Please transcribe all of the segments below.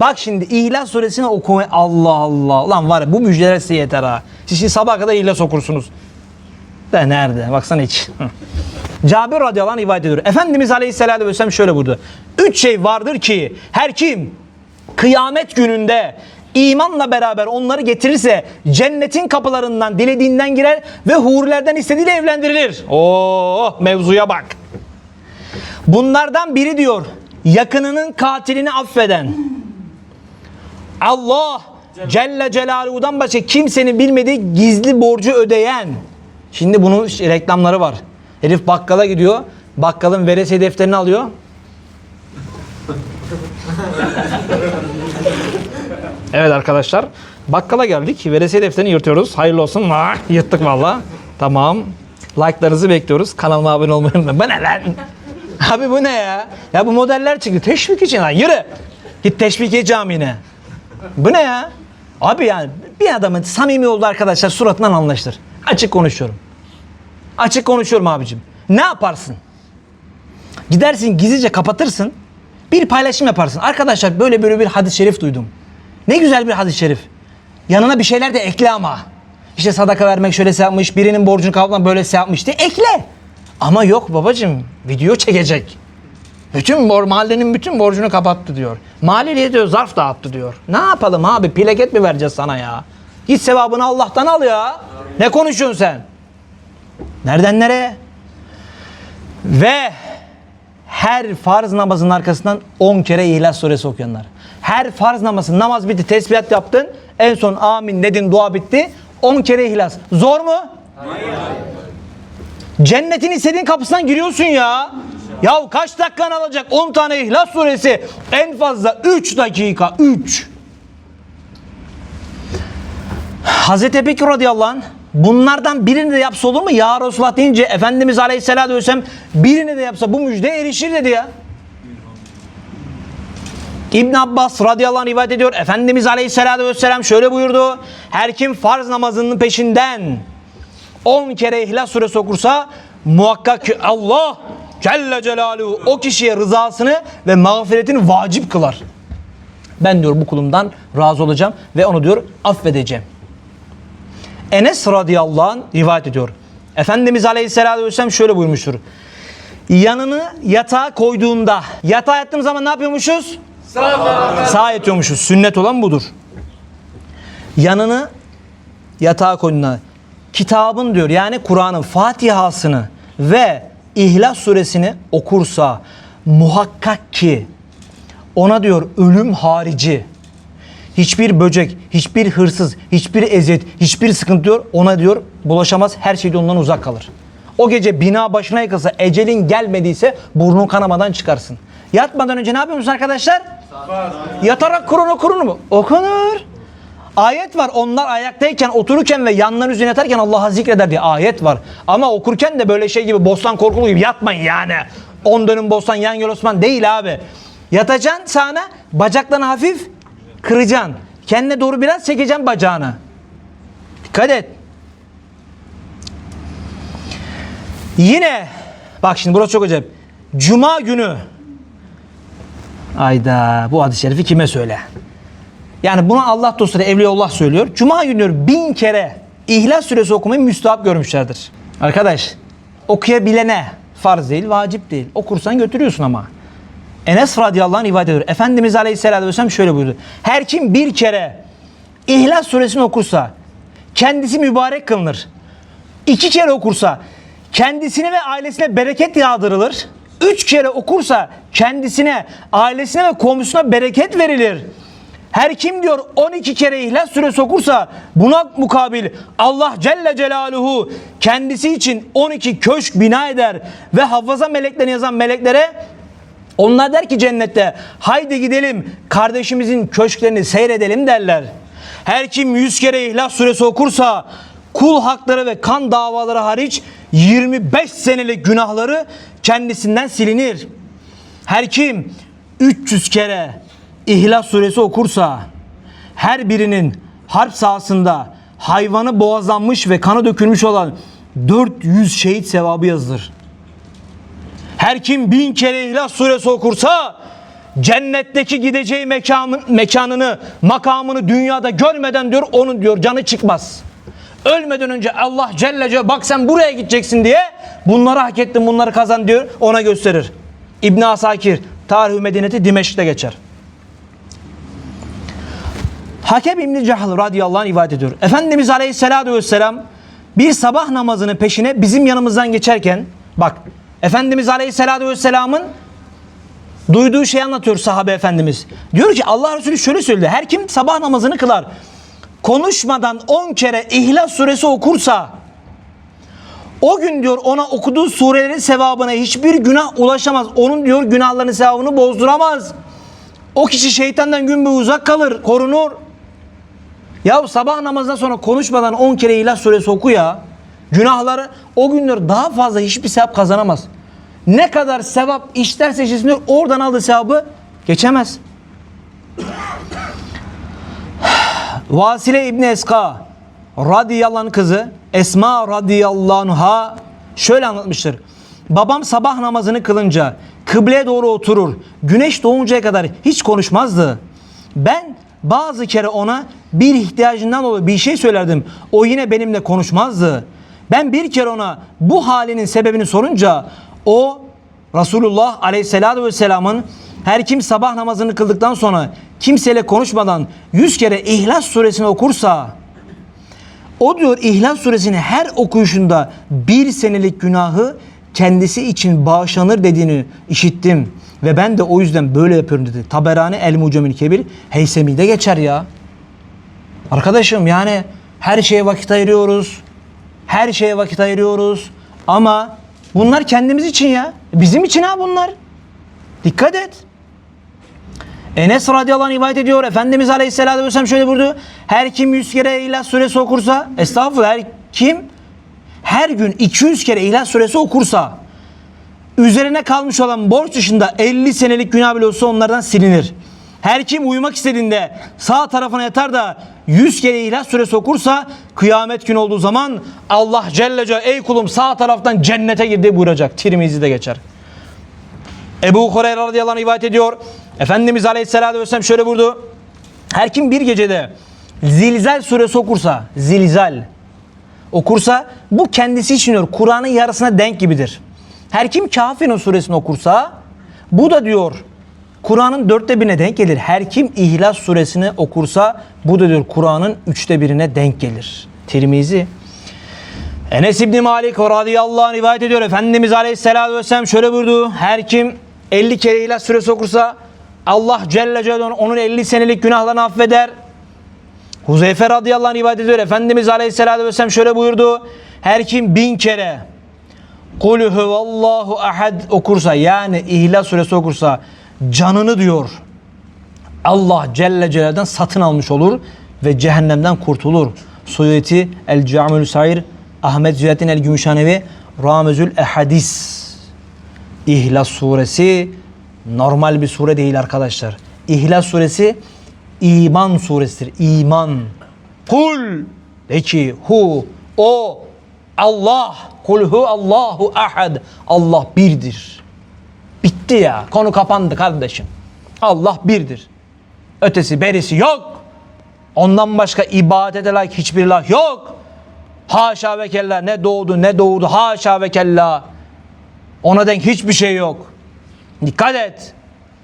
Bak şimdi İhlas suresini okumaya Allah Allah. Ulan var ya bu müjdeler size yeter ha. Siz şimdi sabaha kadar İhlas okursunuz. De nerede? Baksana hiç. Cabir radıyallahu anh rivayet ediyor. Efendimiz aleyhisselatü vesselam şöyle buyurdu. Üç şey vardır ki her kim kıyamet gününde imanla beraber onları getirirse cennetin kapılarından dilediğinden girer ve hurilerden istediğiyle evlendirilir. Oo mevzuya bak. Bunlardan biri diyor yakınının katilini affeden. Allah Celle Celaluhu'dan başka kimsenin bilmediği gizli borcu ödeyen. Şimdi bunun reklamları var. Herif bakkala gidiyor. Bakkalın veresiye defterini alıyor. Evet arkadaşlar. Bakkala geldik. Veresiye defterini yırtıyoruz. Hayırlı olsun. Ah, yırttık valla. Tamam. Like'larınızı bekliyoruz. Kanalıma abone olmayı unutmayın. Bu ne lan? Abi bu ne ya? Ya bu modeller çıktı. Teşvik için lan. Yürü. Git teşvikiye camiine. Bu ne ya? Abi yani bir adamın samimi olduğu arkadaşlar suratından anlaşılır. Açık konuşuyorum. Açık konuşuyorum abicim. Ne yaparsın? Gidersin gizlice kapatırsın. Bir paylaşım yaparsın. Arkadaşlar böyle böyle bir hadis-i şerif duydum. Ne güzel bir hadis-i şerif. Yanına bir şeyler de ekle ama. İşte sadaka vermek şöyle yapmış, birinin borcunu kapatmak böyle yapmış diye ekle. Ama yok babacım video çekecek. Bütün bor, mahallenin bütün borcunu kapattı diyor. Mahalleliye diyor zarf dağıttı diyor. Ne yapalım abi plaket mi vereceğiz sana ya? Git sevabını Allah'tan al ya. Ne konuşuyorsun sen? Nereden nereye? Ve her farz namazın arkasından 10 kere İhlas suresi okuyanlar. Her farz namazın namaz bitti tesbihat yaptın. En son amin dedin dua bitti. 10 kere İhlas. Zor mu? Cennetin istediğin kapısından giriyorsun ya. Ya kaç dakikan alacak? 10 tane İhlas suresi. En fazla 3 dakika. 3. Hazreti Bekir radıyallahu anh bunlardan birini de yapsa olur mu? Ya Resulullah deyince Efendimiz aleyhisselatü vesselam birini de yapsa bu müjde erişir dedi ya. İbn Abbas radıyallahu anh rivayet ediyor. Efendimiz aleyhisselatü vesselam şöyle buyurdu. Her kim farz namazının peşinden 10 kere İhlas suresi okursa muhakkak ki Allah Celle Celaluhu o kişiye rızasını ve mağfiretini vacip kılar. Ben diyor bu kulumdan razı olacağım ve onu diyor affedeceğim. Enes radıyallahu anh rivayet ediyor. Efendimiz aleyhisselatü vesselam şöyle buyurmuştur. Yanını yatağa koyduğunda yatağa yattığımız zaman ne yapıyormuşuz? Sağa yatıyormuşuz. Sünnet olan budur. Yanını yatağa koyduğunda kitabın diyor yani Kur'an'ın Fatiha'sını ve İhlas suresini okursa muhakkak ki ona diyor ölüm harici hiçbir böcek, hiçbir hırsız, hiçbir eziyet, hiçbir sıkıntı diyor ona diyor bulaşamaz. Her şey de ondan uzak kalır. O gece bina başına yıkılsa ecelin gelmediyse burnun kanamadan çıkarsın. Yatmadan önce ne yapıyorsunuz arkadaşlar? Yatarak Kur'an okunur mu? Okunur. Ayet var. Onlar ayaktayken, otururken ve yanları üzerine yatarken Allah'a zikreder diye ayet var. Ama okurken de böyle şey gibi bostan korkulu gibi yatmayın yani. 10 dönüm bostan yan yol Osman değil abi. Yatacaksın sağına, bacaklarını hafif kıracaksın. Kendine doğru biraz çekeceksin bacağını. Dikkat et. Yine bak şimdi burası çok acayip. Cuma günü Ayda bu hadis-i şerifi kime söyle? Yani bunu Allah dostları Evliyaullah söylüyor. Cuma günü bin kere İhlas suresi okumayı müstahap görmüşlerdir. Arkadaş okuyabilene farz değil, vacip değil. Okursan götürüyorsun ama. Enes radıyallahu anh rivayet ediyor. Efendimiz aleyhisselatü vesselam şöyle buyurdu. Her kim bir kere İhlas suresini okursa kendisi mübarek kılınır. İki kere okursa kendisine ve ailesine bereket yağdırılır. Üç kere okursa kendisine, ailesine ve komşusuna bereket verilir. Her kim diyor 12 kere İhlas suresi okursa buna mukabil Allah Celle Celaluhu kendisi için 12 köşk bina eder ve hafıza meleklerini yazan meleklere onlar der ki cennette haydi gidelim kardeşimizin köşklerini seyredelim derler. Her kim 100 kere İhlas suresi okursa kul hakları ve kan davaları hariç 25 senelik günahları kendisinden silinir. Her kim 300 kere İhlas suresi okursa her birinin harp sahasında hayvanı boğazlanmış ve kanı dökülmüş olan 400 şehit sevabı yazılır. Her kim bin kere İhlas suresi okursa cennetteki gideceği mekanın, mekanını, makamını dünyada görmeden diyor onun diyor canı çıkmaz. Ölmeden önce Allah Celle Celle bak sen buraya gideceksin diye bunları hak ettin bunları kazan diyor ona gösterir. İbn Asakir Tarih-i Medeniyeti Dimeşk'te geçer. Hakem İbni Cahl radıyallahu anh rivayet ediyor. Efendimiz aleyhissalatü vesselam bir sabah namazının peşine bizim yanımızdan geçerken bak Efendimiz aleyhissalatü vesselamın duyduğu şeyi anlatıyor sahabe efendimiz. Diyor ki Allah Resulü şöyle söyledi. Her kim sabah namazını kılar konuşmadan 10 kere İhlas suresi okursa o gün diyor ona okuduğu surelerin sevabına hiçbir günah ulaşamaz. Onun diyor günahlarının sevabını bozduramaz. O kişi şeytandan gün uzak kalır, korunur. Ya sabah namazından sonra konuşmadan 10 kere İhlas suresi oku ya. Günahları o günler daha fazla hiçbir sevap kazanamaz. Ne kadar sevap işlerse işlesin oradan aldığı sevabı geçemez. Vasile İbni Eska radıyallahu anh kızı Esma radıyallahu anh'a şöyle anlatmıştır. Babam sabah namazını kılınca kıbleye doğru oturur. Güneş doğuncaya kadar hiç konuşmazdı. Ben bazı kere ona bir ihtiyacından dolayı bir şey söylerdim. O yine benimle konuşmazdı. Ben bir kere ona bu halinin sebebini sorunca o Resulullah Aleyhisselatü Vesselam'ın her kim sabah namazını kıldıktan sonra kimseyle konuşmadan yüz kere İhlas suresini okursa o diyor İhlas suresini her okuyuşunda bir senelik günahı kendisi için bağışlanır dediğini işittim. Ve ben de o yüzden böyle yapıyorum dedi. Taberani El Mucemil Kebir Heysemi'de geçer ya. Arkadaşım yani her şeye vakit ayırıyoruz. Her şeye vakit ayırıyoruz. Ama bunlar kendimiz için ya. Bizim için ha bunlar. Dikkat et. Enes radıyallahu anh rivayet ediyor. Efendimiz aleyhisselatü vesselam şöyle buyurdu. Her kim 100 kere İhlas suresi okursa, estağfurullah her kim her gün 200 kere İhlas suresi okursa üzerine kalmış olan borç dışında 50 senelik günah bile olsa onlardan silinir. Her kim uyumak istediğinde sağ tarafına yatar da 100 kere İhlas suresi okursa kıyamet günü olduğu zaman Allah Celle Celle ey kulum sağ taraftan cennete girdi buyuracak. Tirmizi'de geçer. Ebu Hureyre radıyallahu anh rivayet ediyor. Efendimiz aleyhissalatü vesselam şöyle buyurdu. Her kim bir gecede Zilzal suresi okursa, Zilzal okursa bu kendisi için diyor Kur'an'ın yarısına denk gibidir. Her kim Kafirun suresini okursa bu da diyor Kur'an'ın dörtte birine denk gelir. Her kim İhlas suresini okursa bu da diyor Kur'an'ın üçte birine denk gelir. Tirmizi. Enes İbni Malik radıyallahu anh rivayet ediyor. Efendimiz aleyhissalatü vesselam şöyle buyurdu. Her kim 50 kere İhlas suresi okursa Allah Celle Celaluhu onun 50 senelik günahlarını affeder. Huzeyfe radıyallahu anh rivayet ediyor. Efendimiz aleyhissalatü vesselam şöyle buyurdu. Her kim bin kere Kul huvallahu ahad okursa yani İhlas suresi okursa canını diyor Allah Celle Celaluhu'dan satın almış olur ve cehennemden kurtulur. Suyuti El Camül Sair Ahmet Ziyaddin El Gümüşhanevi Ramezül Ehadis İhlas suresi normal bir sure değil arkadaşlar. İhlas suresi iman suresidir. İman. Kul de ki hu o Allah kul hu Allahu ahad. Allah birdir. Bitti ya. Konu kapandı kardeşim. Allah birdir. Ötesi berisi yok. Ondan başka ibadete layık hiçbir ilah yok. Haşa ve kella ne doğdu ne doğurdu. Haşa ve kella. Ona denk hiçbir şey yok. Dikkat et.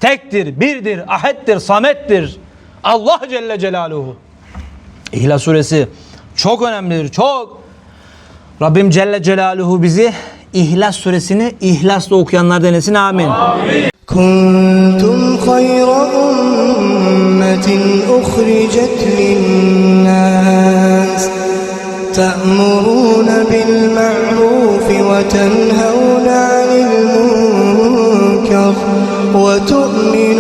Tektir, birdir, ahettir, samettir. Allah Celle Celaluhu. İhlas suresi çok önemlidir, çok. Rabbim Celle Celaluhu bizi İhlas suresini ihlasla okuyanlar denesin. Amin. Amin. كنتم خير أمة أخرجت للناس تأمرون بالمعروف وتنهون عن ve tu'min